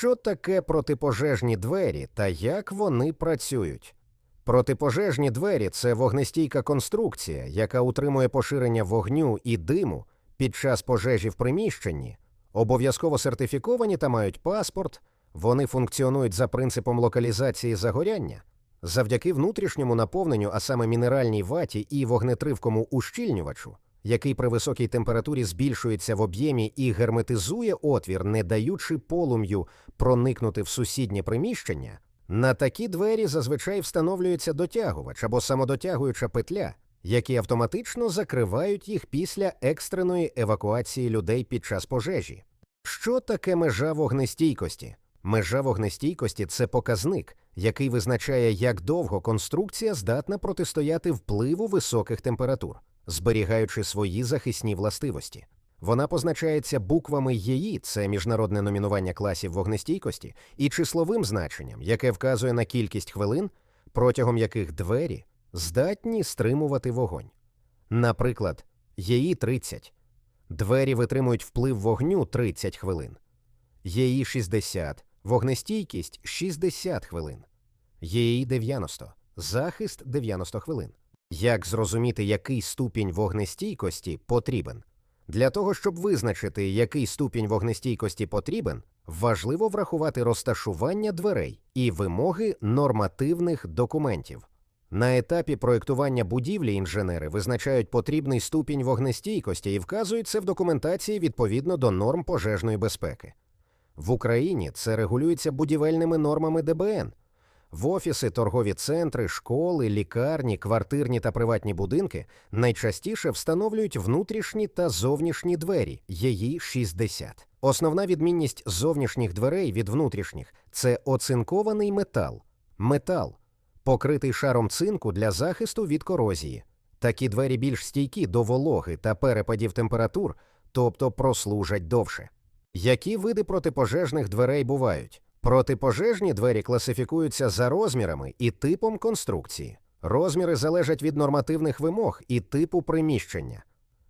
Що таке протипожежні двері та як вони працюють? Протипожежні двері це вогнестійка конструкція, яка утримує поширення вогню і диму під час пожежі в приміщенні, обов'язково сертифіковані та мають паспорт, вони функціонують за принципом локалізації загоряння. Завдяки внутрішньому наповненню, а саме мінеральній ваті і вогнетривкому ущільнювачу, який при високій температурі збільшується в об'ємі і герметизує отвір, не даючи полум'ю проникнути в сусіднє приміщення, на такі двері зазвичай встановлюється дотягувач або самодотягуюча петля, які автоматично закривають їх після екстреної евакуації людей під час пожежі. Що таке межа вогнестійкості? Межа вогнестійкості це показник, який визначає, як довго конструкція здатна протистояти впливу високих температур, зберігаючи свої захисні властивості. Вона позначається буквами ЄІ, це міжнародне номінування класів вогнестійкості, і числовим значенням, яке вказує на кількість хвилин, протягом яких двері здатні стримувати вогонь. Наприклад, ЄІ 30. Двері витримують вплив вогню 30 хвилин. ЄІ 60. Вогнестійкість 60 хвилин. ЄІ 90. Захист 90 хвилин. Як зрозуміти, який ступінь вогнестійкості потрібен? Для того, щоб визначити, який ступінь вогнестійкості потрібен, важливо врахувати розташування дверей і вимоги нормативних документів. На етапі проєктування будівлі інженери визначають потрібний ступінь вогнестійкості і вказують це в документації відповідно до норм пожежної безпеки. В Україні це регулюється будівельними нормами ДБН. В офіси, торгові центри, школи, лікарні, квартирні та приватні будинки найчастіше встановлюють внутрішні та зовнішні двері, її 60. Основна відмінність зовнішніх дверей від внутрішніх це оцинкований метал. Метал, покритий шаром цинку для захисту від корозії. Такі двері більш стійкі до вологи та перепадів температур, тобто прослужать довше. Які види протипожежних дверей бувають? Протипожежні двері класифікуються за розмірами і типом конструкції. Розміри залежать від нормативних вимог і типу приміщення.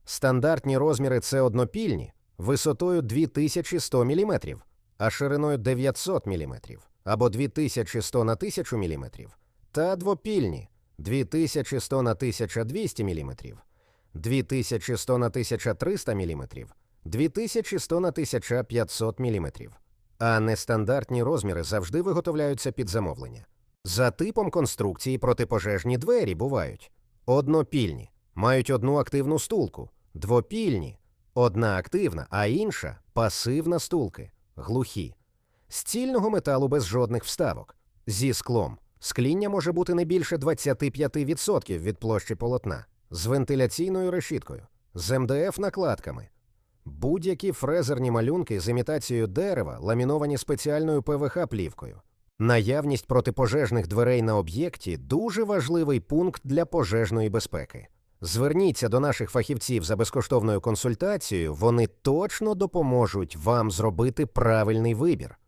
Стандартні розміри це однопільні висотою 2100 мм, а шириною 900 мм або 2100 на 1000 мм, та двопільні 2100 на 1200 мм, 2100 на 1300 мм, 2100 на 1500 мм. А нестандартні розміри завжди виготовляються під замовлення. За типом конструкції протипожежні двері бувають. Однопільні, мають одну активну стулку, двопільні, одна активна, а інша пасивна стулки, глухі, з цільного металу без жодних вставок, зі склом. Скління може бути не більше 25% від площі полотна, з вентиляційною решіткою, з МДФ накладками. Будь-які фрезерні малюнки з імітацією дерева ламіновані спеціальною ПВХ плівкою. Наявність протипожежних дверей на об'єкті дуже важливий пункт для пожежної безпеки. Зверніться до наших фахівців за безкоштовною консультацією, вони точно допоможуть вам зробити правильний вибір.